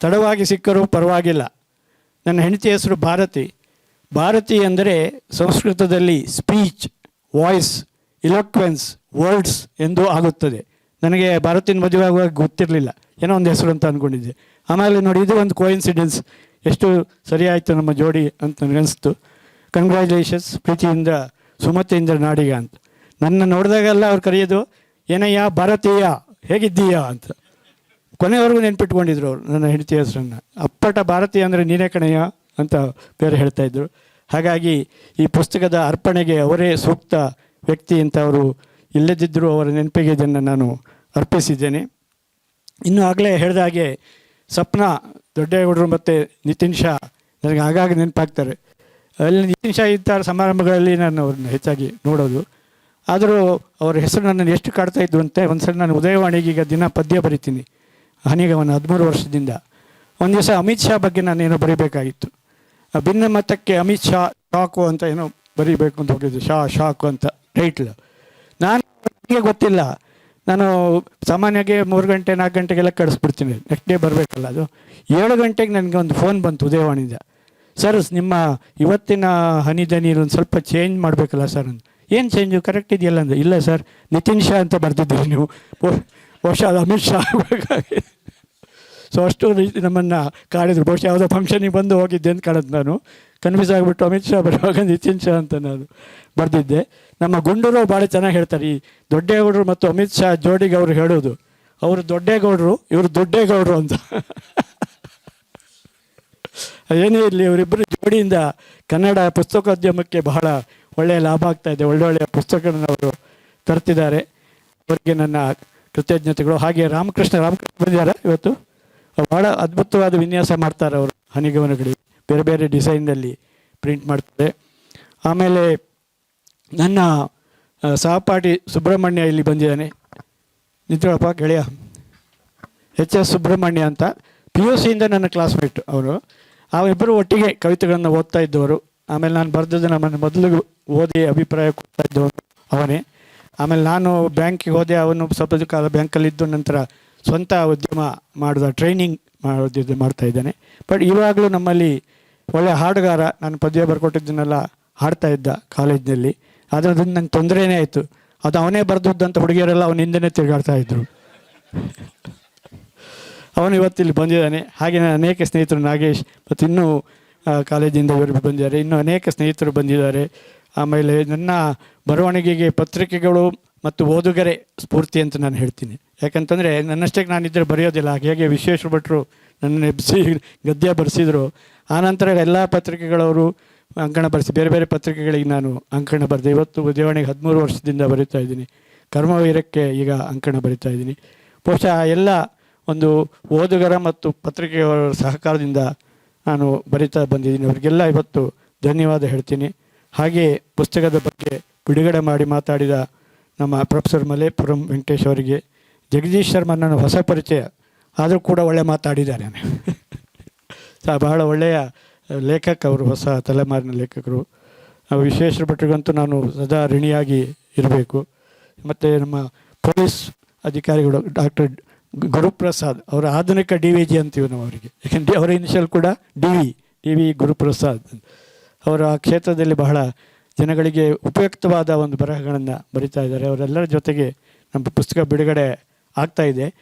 ತಡವಾಗಿ ಸಿಕ್ಕರೂ ಪರವಾಗಿಲ್ಲ. ನನ್ನ ಹೆಂಡತಿ ಹೆಸರು ಭಾರತಿ. ಭಾರತಿ ಅಂದರೆ ಸಂಸ್ಕೃತದಲ್ಲಿ ಸ್ಪೀಚ್ ವಾಯ್ಸ್ ಇಲೋಕ್ವೆನ್ಸ್ ವರ್ಡ್ಸ್ ಎಂದು ಆಗುತ್ತದೆ. ನನಗೆ ಭಾರತಿನ ಮದುವೆ ಆಗುವಾಗ ಗೊತ್ತಿರಲಿಲ್ಲ. ಏನೋ ಒಂದು ಹೆಸರು ಅಂತ ಅಂದ್ಕೊಂಡಿದ್ದೆ ಆಮೇಲೆ ನೋಡಿ, ಇದು ಒಂದು ಕೋಇನ್ಸಿಡೆನ್ಸ್ ಎಷ್ಟು ಸರಿಯಾಯಿತು ನಮ್ಮ ಜೋಡಿ ಅಂತ ನನಗನ್ನಿಸ್ತು. ಕಂಗ್ರ್ಯಾಚುಲೇಷನ್ಸ್ ಪ್ರೀತಿಯಿಂದ ಸುಮತಿಯಿಂದ ನಾಡಿಗ ಅಂತ ನನ್ನ ನೋಡಿದಾಗೆಲ್ಲ ಅವ್ರು ಕರೆಯೋದು, ಏನಯ್ಯ, ಭಾರತೀಯ, ಹೇಗಿದ್ದೀಯಾ? ಅಂತ. ಕೊನೆವರೆಗೂ ನೆನ್ಪಿಟ್ಕೊಂಡಿದ್ರು ಅವರು, ನನ್ನ ಹೆಂಡತಿ ಹೆಸರನ್ನು. ಅಪ್ಪಟ ಭಾರತೀಯ ಅಂದರೆ ನೀನೇ ಕಣಯ್ಯ ಅಂತ ಬೇರೆ ಹೇಳ್ತಾ ಇದ್ರು. ಹಾಗಾಗಿ ಈ ಪುಸ್ತಕದ ಅರ್ಪಣೆಗೆ ಅವರೇ ಸೂಕ್ತ ವ್ಯಕ್ತಿ ಅಂತ ಅವರು ಇಲ್ಲದಿದ್ದರೂ ಅವರ ನೆನಪಿಗೆ ಇದನ್ನು ನಾನು ಅರ್ಪಿಸಿದ್ದೇನೆ. ಇನ್ನು ಆಗಲೇ ಹೇಳಿದ ಹಾಗೆ, ಸಪ್ನ ದೊಡ್ಡೇಗೌಡರು ಮತ್ತು ನಿತಿನ್ ಶಾ, ನನಗೆ ಆಗಾಗ ನೆನಪಾಗ್ತಾರೆ. ಅಲ್ಲಿ ಶಾ ಇಂಥ ಸಮಾರಂಭಗಳಲ್ಲಿ ನಾನು ಅವ್ರನ್ನ ಹೆಚ್ಚಾಗಿ ನೋಡೋದು. ಆದರೂ ಅವರ ಹೆಸರು ನನ್ನನ್ನು ಎಷ್ಟು ಕಾಡ್ತಾ ಇದ್ರು ಅಂತ ಒಂದು ಸಲ ನಾನು ಉದಯವಾಣಿಗೆ ಈಗ ದಿನ ಪದ್ಯ ಬರಿತೀನಿ. ಹನಿಗವನ ಹದಿಮೂರು ವರ್ಷದಿಂದ. ಒಂದು ದಿವಸ ಅಮಿತ್ ಶಾ ಬಗ್ಗೆ ನಾನೇನೋ ಬರೀಬೇಕಾಗಿತ್ತು. ಭಿನ್ನಮತಕ್ಕೆ ಅಮಿತ್ ಶಾ ಶಾಕು ಅಂತ ಏನೋ ಬರೀಬೇಕು ಅಂತ ಹೋಗಿದ್ದು. ಶಾ ಶಾಕು ಅಂತ ಟೈಟ್ಲ್ ನಾನು ನನಗೆ ಗೊತ್ತಿಲ್ಲ. ನಾನು ಸಾಮಾನ್ಯವಾಗಿ ಮೂರು ಗಂಟೆ ನಾಲ್ಕು ಗಂಟೆಗೆಲ್ಲ ಕಳಿಸ್ಬಿಡ್ತೀನಿ. ನೆಕ್ಸ್ಟ್ ಡೇ ಬರಬೇಕಲ್ಲ ಅದು. ಏಳು ಗಂಟೆಗೆ ನನಗೆ ಒಂದು ಫೋನ್ ಬಂತು ಉದಯವಾಣಿಯಿಂದ. ಸರ್ ನಿಮ್ಮ ಇವತ್ತಿನ ಹನಿ ದನಿಯಲ್ಲಿ ಒಂದು ಸ್ವಲ್ಪ ಚೇಂಜ್ ಮಾಡಬೇಕಲ್ಲ ಸರ್ ಅಂತ. ಏನು ಚೇಂಜು ಕರೆಕ್ಟ್ ಇದೆಯಲ್ಲ ಅಂದರೆ? ಇಲ್ಲ ಸರ್ ನಿತಿನ್ ಶಾ ಅಂತ ಬರ್ತಿದ್ದೀರಿ ನೀವು. ಬಹು- ಬಹುಶಃ ಅದು ಅಮಿತ್ ಶಾ ಆಗಬೇಕಾಗಿ ಸೊ ಅಷ್ಟು ರೀತಿ ನಮ್ಮನ್ನು ಕಾಡಿದ್ರು. ಬಹುಶಃ ಯಾವುದೋ ಫಂಕ್ಷನಿಗೆ ಬಂದು ಹೋಗಿದ್ದೆ ಅಂತ ಕಾಣುತ್ತೆ ನಾನು. ಕನ್ಫ್ಯೂಸ್ ಆಗಿಬಿಟ್ಟು ಅಮಿತ್ ಶಾ ಬರುವಾಗ ನಿತಿನ್ ಶಾ ಅಂತ ನಾನು ಬರೆದಿದ್ದೆ. ನಮ್ಮ ಗುಂಡೂರು ಭಾಳ ಚೆನ್ನಾಗಿ ಹೇಳ್ತಾರೆ. ಈ ದೊಡ್ಡೇಗೌಡರು ಮತ್ತು ಅಮಿತ್ ಶಾ ಜೋಡಿಗೆ ಅವರು ಹೇಳೋದು. ಅವರು ದೊಡ್ಡೇಗೌಡರು, ಇವರು ದೊಡ್ಡೇಗೌಡರು ಅಂತ. ಏನೇ ಇರಲಿ, ಅವರಿಬ್ಬರು ಜೋಡಿಯಿಂದ ಕನ್ನಡ ಪುಸ್ತಕೋದ್ಯಮಕ್ಕೆ ಬಹಳ ಒಳ್ಳೆಯ ಲಾಭ ಆಗ್ತಾ ಇದೆ. ಒಳ್ಳೊಳ್ಳೆಯ ಪುಸ್ತಕಗಳನ್ನು ಅವರು ತರ್ತಿದ್ದಾರೆ. ಅವರಿಗೆ ನನ್ನ ಕೃತಜ್ಞತೆಗಳು. ಹಾಗೆ ರಾಮಕೃಷ್ಣ ರಾಮಕೃಷ್ಣ ಬಂದಿದ್ದಾರೆ ಇವತ್ತು? ಬಹಳ ಅದ್ಭುತವಾದ ವಿನ್ಯಾಸ ಮಾಡ್ತಾರೆ ಅವರು ಹನಿಗವನಗಳಿಗೆ ಬೇರೆ ಬೇರೆ ಡಿಸೈನ್ನಲ್ಲಿ ಪ್ರಿಂಟ್ ಮಾಡ್ತಾರೆ. ಆಮೇಲೆ ನನ್ನ ಸಹಪಾಠಿ ಸುಬ್ರಹ್ಮಣ್ಯ ಇಲ್ಲಿ ಬಂದಿದ್ದಾನೆ. ನಿಂತ್ಕೊಳಪ್ಪ ಗೆಳೆಯ. ಎಚ್ ಎಸ್ ಸುಬ್ರಹ್ಮಣ್ಯ ಅಂತ. ಪಿ ಯು ಸಿಯಿಂದ ನನ್ನ ಕ್ಲಾಸ್ಮೇಟ್ ಅವರು. ಅವಿಬ್ಬರು ಒಟ್ಟಿಗೆ ಕವಿತೆಗಳನ್ನು ಓದ್ತಾ ಇದ್ದವರು. ಆಮೇಲೆ ನಾನು ಬರೆದದ್ದು ನಮ್ಮನ್ನು ಮೊದಲು ಓದಿ ಅಭಿಪ್ರಾಯ ಕೊಡ್ತಾ ಇದ್ದವನು ಅವನೇ. ಆಮೇಲೆ ನಾನು ಬ್ಯಾಂಕಿಗೆ ಹೋದೆ, ಅವನು ಸ್ವಲ್ಪ ಕಾಲ ಬ್ಯಾಂಕಲ್ಲಿದ್ದು ನಂತರ ಸ್ವಂತ ಉದ್ಯಮ ಮಾಡಿದ ಟ್ರೈನಿಂಗ್ ಮಾಡೋದಿದ್ದು ಮಾಡ್ತಾ ಇದ್ದಾನೆ. ಬಟ್ ಇವಾಗಲೂ ನಮ್ಮಲ್ಲಿ ಒಳ್ಳೆಯ ಹಾಡುಗಾರ, ನಾನು ಪದ್ಯ ಬರ್ಕೊಟ್ಟಿದ್ದನ್ನೆಲ್ಲ ಹಾಡ್ತಾ ಇದ್ದ ಕಾಲೇಜಿನಲ್ಲಿ. ಆದರೆ ಅದನ್ನು ನಂಗೆ ತೊಂದರೆನೇ ಆಯಿತು. ಅದು ಅವನೇ ಬರೆದಿದ್ದಂಥ ಹುಡುಗಿಯರೆಲ್ಲ ಅವನ ಹಿಂದೆನೇ ತಿರುಗಾಡ್ತಾ ಇದ್ರು. ಅವನು ಇವತ್ತಿಲ್ಲಿ ಬಂದಿದ್ದಾನೆ. ಹಾಗೆ ಅನೇಕ ಸ್ನೇಹಿತರು ನಾಗೇಶ್ ಮತ್ತು ಇನ್ನೂ ಕಾಲೇಜಿಂದ ಇವರು ಬಂದಿದ್ದಾರೆ. ಇನ್ನೂ ಅನೇಕ ಸ್ನೇಹಿತರು ಬಂದಿದ್ದಾರೆ. ಆಮೇಲೆ ನನ್ನ ಬರವಣಿಗೆಗೆ ಪತ್ರಿಕೆಗಳು ಮತ್ತು ಓದುಗರೆ ಸ್ಫೂರ್ತಿ ಅಂತ ನಾನು ಹೇಳ್ತೀನಿ. ಯಾಕಂತಂದರೆ ನನ್ನಷ್ಟಕ್ಕೆ ನಾನಿದ್ದರೆ ಬರೆಯೋದಿಲ್ಲ. ಹೇಗೆ ವಿಶ್ವೇಶ್ವರ ಭಟ್ರು ನನ್ನ ಎಬ್ಸಿ ಗದ್ಯ ಬರೆಸಿದ್ರು. ಆನಂತರ ಎಲ್ಲ ಪತ್ರಿಕೆಗಳವರು ಅಂಕಣ ಬರೆಸಿ, ಬೇರೆ ಬೇರೆ ಪತ್ರಿಕೆಗಳಿಗೆ ನಾನು ಅಂಕಣ ಬರೆದೆ. ಇವತ್ತು ಉದಯವಾಣಿಗೆ ಹದಿಮೂರು ವರ್ಷದಿಂದ ಬರೀತಾ ಇದ್ದೀನಿ. ಕರ್ಮವೀರಕ್ಕೆ ಈಗ ಅಂಕಣ ಬರಿತಾ ಇದ್ದೀನಿ. ಬಹುಶಃ ಎಲ್ಲ ಒಂದು ಓದುಗರ ಮತ್ತು ಪತ್ರಿಕೆಯವರ ಸಹಕಾರದಿಂದ ನಾನು ಬರಿತಾ ಬಂದಿದ್ದೀನಿ. ಅವರಿಗೆಲ್ಲ ಇವತ್ತು ಧನ್ಯವಾದ ಹೇಳ್ತೀನಿ. ಹಾಗೆಯೇ ಪುಸ್ತಕದ ಬಗ್ಗೆ ಬಿಡುಗಡೆ ಮಾಡಿ ಮಾತಾಡಿದ ನಮ್ಮ ಪ್ರೊಫೆಸರ್ ಮಲೇಪುರಂ ವೆಂಕಟೇಶ್ ಅವರಿಗೆ ಜಗದೀಶ್ ಶರ್ಮ ನನ್ನ ಹೊಸ ಪರಿಚಯ. ಆದರೂ ಕೂಡ ಒಳ್ಳೆ ಮಾತಾಡಿದ್ದಾರೆ ಸಹ ಬಹಳ ಒಳ್ಳೆಯ ಲೇಖಕ ಅವರು, ಹೊಸ ತಲೆಮಾರಿನ ಲೇಖಕರು. ವಿಶ್ವೇಶ್ವರ ಭಟ್ರಿಗಂತೂ ನಾನು ಸದಾ ಋಣಿಯಾಗಿ ಇರಬೇಕು. ಮತ್ತು ನಮ್ಮ ಪೊಲೀಸ್ ಅಧಿಕಾರಿಗಳು ಡಾಕ್ಟರ್ ಗುರುಪ್ರಸಾದ್ ಅವರ ಆಧುನಿಕ ಡಿ ವಿ ಜಿ ಅಂತೀವಿ ನಾವು ಅವರಿಗೆ. ಯಾಕೆಂದರೆ ಅವರ ಇನಿಷಿಯಲ್ ಕೂಡ D V D V Guruprasad. ಅವರು ಆ ಕ್ಷೇತ್ರದಲ್ಲಿ ಬಹಳ ಜನಗಳಿಗೆ ಉಪಯುಕ್ತವಾದ ಒಂದು ಬರಹಗಳನ್ನು ಬರಿತಾ ಇದ್ದಾರೆ. ಅವರೆಲ್ಲರ ಜೊತೆಗೆ ನಮ್ಮ ಪುಸ್ತಕ ಬಿಡುಗಡೆ ಆಗ್ತಾ ಇದೆ.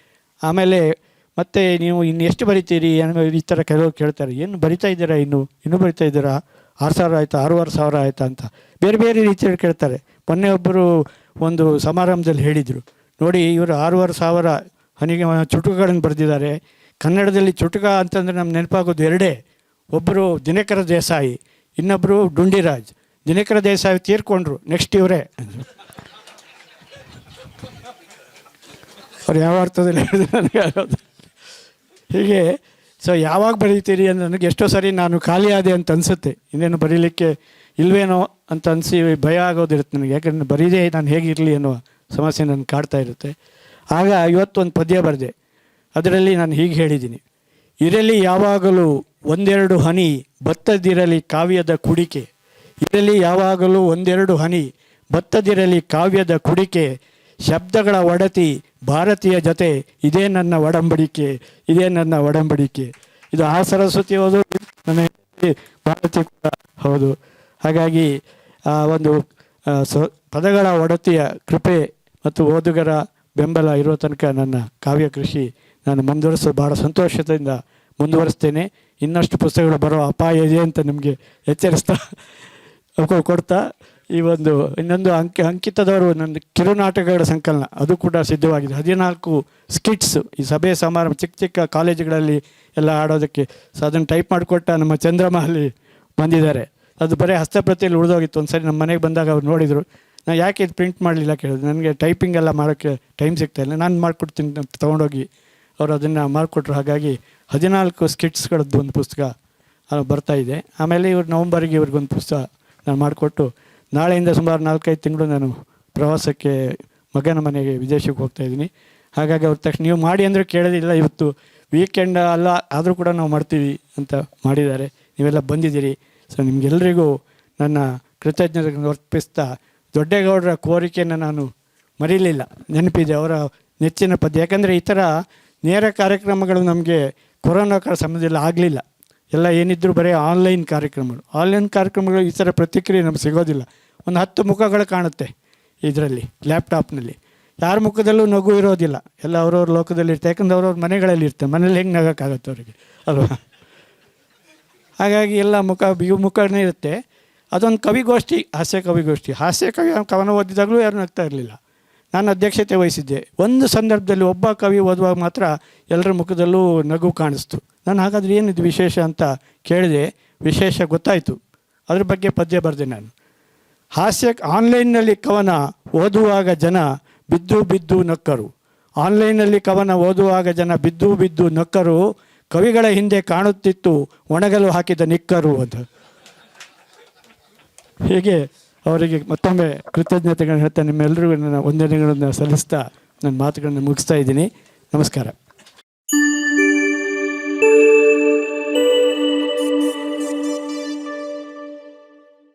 ಆಮೇಲೆ ಮತ್ತೆ ನೀವು ಇನ್ನು ಎಷ್ಟು ಬರಿತೀರಿ? ಈ ಥರ ಕೆಲವರು ಕೇಳ್ತಾರೆ. ಏನು ಬರಿತಾ ಇದ್ದೀರಾ ಇನ್ನು? ಇನ್ನೂ ಬರಿತಾ ಇದ್ದೀರಾ? ಆರು ಸಾವಿರ ಆಯಿತಾ? ಆರೂವರೆ ಸಾವಿರ ಆಯಿತಾ ಅಂತ. ಬೇರೆ ಬೇರೆ ರೀತಿಯಲ್ಲಿ ಕೇಳ್ತಾರೆ. ಮೊನ್ನೆ ಒಬ್ಬರು ಒಂದು ಸಮಾರಂಭದಲ್ಲಿ ಹೇಳಿದರು. ನೋಡಿ ಇವರು ಆರೂವರೆ ಸಾವಿರ ಹನಿಗೆ ಚುಟುಕಗಳನ್ನು ಬರೆದಿದ್ದಾರೆ. ಕನ್ನಡದಲ್ಲಿ ಚುಟುಕ ಅಂತಂದರೆ ನಮ್ಗೆ ನೆನಪಾಗೋದು ಎರಡೇ. ಒಬ್ಬರು ದಿನಕರ ದೇಸಾಯಿ ಇನ್ನೊಬ್ಬರು ಡುಂಡಿರಾಜ್. ದಿನಕರ ದೇಸಾಯಿ ತೀರ್ಕೊಂಡ್ರು ನೆಕ್ಸ್ಟ್ ಇವರೇ. ಅವ್ರು ಯಾವ ಅರ್ಥದಲ್ಲಿ ಹೇಳಿದ್ರು ನನಗೆ ಹೀಗೆ ಸೊ ಯಾವಾಗ ಬರೀತೀರಿ ಅಂದರೆ ನನಗೆ ಎಷ್ಟೋ ಸರಿ ನಾನು ಖಾಲಿ ಆದೆ ಅಂತ ಅನಿಸುತ್ತೆ. ಇನ್ನೇನು ಬರೀಲಿಕ್ಕೆ ಇಲ್ವೇನೋ ಅಂತ ಅನಿಸಿ ಭಯ ಆಗೋದಿರುತ್ತೆ ನನಗೆ. ಯಾಕಂದರೆ ಬರೀದೇ ನಾನು ಹೇಗಿರಲಿ ಅನ್ನೋ ಸಮಸ್ಯೆ ನನ್ನ ಕಾಡ್ತಾ ಇರುತ್ತೆ. ಆಗ ಇವತ್ತು ಒಂದು ಪದ್ಯ ಬರೆದೆ. ಅದರಲ್ಲಿ ನಾನು ಹೀಗೆ ಹೇಳಿದ್ದೀನಿ. ಇರಲಿ ಯಾವಾಗಲೂ ಒಂದೆರಡು ಹನಿ ಭತ್ತದಿರಲಿ ಕಾವ್ಯದ ಕುಡಿಕೆ. ಇರಲಿ ಯಾವಾಗಲೂ ಒಂದೆರಡು ಹನಿ ಭತ್ತದಿರಲಿ ಕಾವ್ಯದ ಕುಡಿಕೆ. ಶಬ್ದಗಳ ಒಡತಿ ಭಾರತೀಯ ಜೊತೆ, ಇದೇ ನನ್ನ ಒಡಂಬಡಿಕೆ, ಇದೇ ನನ್ನ ಒಡಂಬಡಿಕೆ. ಇದು ಆ ಸರಸ್ವತಿ ಹೌದು, ನನ್ನ ಭಾರತಿ ಕೂಡ ಹೌದು. ಹಾಗಾಗಿ ಆ ಒಂದು ಪದಗಳ ಒಡತಿಯ ಕೃಪೆ ಮತ್ತು ಓದುಗರ ಬೆಂಬಲ ಇರೋ ತನಕ ನನ್ನ ಕಾವ್ಯ ಕೃಷಿ ನಾನು ಮುಂದುವರಿಸೋ ಭಾಳ ಸಂತೋಷದಿಂದ ಮುಂದುವರಿಸ್ತೇನೆ. ಇನ್ನಷ್ಟು ಪುಸ್ತಕಗಳು ಬರೋ ಅಪಾಯ ಇದೆ ಅಂತ ನಿಮಗೆ ಎಚ್ಚರಿಸ್ತಾ ಕೊಡ್ತಾ ಈ ಒಂದು ಇನ್ನೊಂದು ಅಂಕಿ, ಅಂಕಿತದವರು ನನ್ನ ಕಿರುನಾಟಕಗಳ ಸಂಕಲನ, ಅದು ಕೂಡ ಸಿದ್ಧವಾಗಿದೆ. ಹದಿನಾಲ್ಕು ಸ್ಕಿಟ್ಸ್ ಈ ಸಭೆ ಸಮಾರಂಭ, ಚಿಕ್ಕ ಚಿಕ್ಕ ಕಾಲೇಜುಗಳಲ್ಲಿ ಎಲ್ಲ ಆಡೋದಕ್ಕೆ. ಸೊ ಅದನ್ನು ಟೈಪ್ ಮಾಡಿಕೊಟ್ಟ ನಮ್ಮ ಚಂದ್ರಮಹಲಿ ಬಂದಿದ್ದಾರೆ. ಅದು ಬರೀ ಹಸ್ತಪ್ರತಿಯಲ್ಲಿ ಉಳಿದೋಗಿತ್ತು. ಒಂದು ಸರಿ ನಮ್ಮ ಮನೆಗೆ ಬಂದಾಗ ಅವ್ರು ನೋಡಿದರು. ನಾನು ಯಾಕೆ ಇದು ಪ್ರಿಂಟ್ ಮಾಡಲಿಲ್ಲ ಕೇಳಿದ್ರು, ನನಗೆ ಟೈಪಿಂಗ್ ಎಲ್ಲ ಮಾಡೋಕ್ಕೆ ಟೈಮ್ ಸಿಗ್ತಾ ಇಲ್ಲ. ನಾನು ಮಾಡಿಕೊಡ್ತೀನಿ ಅಂತ ತೊಗೊಂಡೋಗಿ ಅವರು ಅದನ್ನು ಮಾಡಿಕೊಟ್ರು. ಹಾಗಾಗಿ ಹದಿನಾಲ್ಕು ಸ್ಕಿಟ್ಸ್ಗಳದ್ದು ಒಂದು ಪುಸ್ತಕ ಬರ್ತಾ ಇದೆ. ಆಮೇಲೆ ಇವ್ರು ನವಂಬರ್ಗೆ ಇವ್ರಿಗೊಂದು ಪುಸ್ತಕ ನಾನು ಮಾಡಿಕೊಟ್ಟು, ನಾಳೆಯಿಂದ ಸುಮಾರು ನಾಲ್ಕೈದು ತಿಂಗಳು ನಾನು ಪ್ರವಾಸಕ್ಕೆ ಮಗನ ಮನೆಗೆ ವಿದೇಶಕ್ಕೆ ಹೋಗ್ತಾ ಇದ್ದೀನಿ. ಹಾಗಾಗಿ ಅವ್ರ ತಕ್ಷಣ ನೀವು ಮಾಡಿ ಅಂದರೆ ಕೇಳೋದಿಲ್ಲ, ಇವತ್ತು ವೀಕೆಂಡ್ ಅಲ್ಲ, ಆದರೂ ಕೂಡ ನಾವು ಮಾಡ್ತೀವಿ ಅಂತ ಮಾಡಿದ್ದಾರೆ. ನೀವೆಲ್ಲ ಬಂದಿದ್ದೀರಿ. ಸೊ ನಿಮಗೆಲ್ಲರಿಗೂ ನನ್ನ ಕೃತಜ್ಞತೆಗಳನ್ನು ಅರ್ಪಿಸ್ತಾ ದೊಡ್ಡೇಗೌಡರ ಕೋರಿಕೆಯನ್ನು ನಾನು ಮರೀಲಿಲ್ಲ. ನೆನಪಿದೆ ಅವರ ನೆಚ್ಚಿನ ಪದ್ಯ. ಯಾಕಂದರೆ ಈ ಥರ ನೇರ ಕಾರ್ಯಕ್ರಮಗಳು ನಮಗೆ ಕೊರೋನಾ ಕಾಲ ಸಮಯದಲ್ಲಿ ಆಗಲಿಲ್ಲ. ಎಲ್ಲ ಏನಿದ್ದರೂ ಬರೀ ಆನ್ಲೈನ್ ಕಾರ್ಯಕ್ರಮಗಳು. ಆನ್ಲೈನ್ ಕಾರ್ಯಕ್ರಮಗಳು ಈ ಥರ ಪ್ರತಿಕ್ರಿಯೆ ನಮ್ಗೆ ಸಿಗೋದಿಲ್ಲ. ಒಂದು ಹತ್ತು ಮುಖಗಳು ಕಾಣುತ್ತೆ ಇದರಲ್ಲಿ, ಲ್ಯಾಪ್ಟಾಪ್ನಲ್ಲಿ. ಯಾರ ಮುಖದಲ್ಲೂ ನಗು ಇರೋದಿಲ್ಲ. ಎಲ್ಲ ಅವ್ರವ್ರ ಲೋಕದಲ್ಲಿ ಇರ್ತಾರೆ ಯಾಕಂದ್ರೆ ಅವ್ರವ್ರ ಮನೆಗಳಲ್ಲಿ ಇರ್ತಾರೆ ಮನೇಲಿ ಹೆಂಗೆ ನಗೋಕ್ಕಾಗತ್ತೆ ಅವರಿಗೆ? ಅಲ್ವಾ? ಹಾಗಾಗಿ ಎಲ್ಲ ಮುಖ, ಬಿಗು ಮುಖನೇ ಇರುತ್ತೆ. ಅದೊಂದು ಕವಿಗೋಷ್ಠಿ, ಹಾಸ್ಯ ಕವಿಗೋಷ್ಠಿ. ಹಾಸ್ಯ ಕವಿ ಕವನ ಓದಿದಾಗಲೂ ಯಾರು ನಗ್ತಾ ಇರಲಿಲ್ಲ. ನಾನು ಅಧ್ಯಕ್ಷತೆ ವಹಿಸಿದ್ದೆ. ಒಂದು ಸಂದರ್ಭದಲ್ಲಿ ಒಬ್ಬ ಕವಿ ಓದುವಾಗ ಮಾತ್ರ ಎಲ್ಲರ ಮುಖದಲ್ಲೂ ನಗು ಕಾಣಿಸ್ತು. ನಾನು ಹಾಗಾದರೆ ಏನಿದು ವಿಶೇಷ ಅಂತ ಕೇಳಿದೆ. ವಿಶೇಷ ಗೊತ್ತಾಯಿತು. ಅದ್ರ ಬಗ್ಗೆ ಪದ್ಯ ಬರೆದೆ ನಾನು. ಹಾಸ್ಯ ಆನ್ಲೈನ್ನಲ್ಲಿ ಕವನ ಓದುವಾಗ ಜನ ಬಿದ್ದು ಬಿದ್ದು ನಕ್ಕರು. ಆನ್ಲೈನ್ನಲ್ಲಿ ಕವನ ಓದುವಾಗ ಜನ ಬಿದ್ದು ಬಿದ್ದು ನಕ್ಕರು. ಕವಿಗಳ ಹಿಂದೆ ಕಾಣುತ್ತಿತ್ತು ಒಣಗಲು ಹಾಕಿದ ನಿಕ್ಕರು ಅಂತ. ಹೀಗೆ ಅವರಿಗೆ ಮತ್ತೊಮ್ಮೆ ಕೃತಜ್ಞತೆಗಳನ್ನು ಹೇಳ್ತಾ ನಿಮ್ಮೆಲ್ಲರಿಗೂ ನನ್ನ ವಂದನೆಗಳನ್ನು ಸಲ್ಲಿಸ್ತಾ ನನ್ನ ಮಾತುಗಳನ್ನು ಮುಗಿಸ್ತಾ ಇದ್ದೀನಿ. ನಮಸ್ಕಾರ.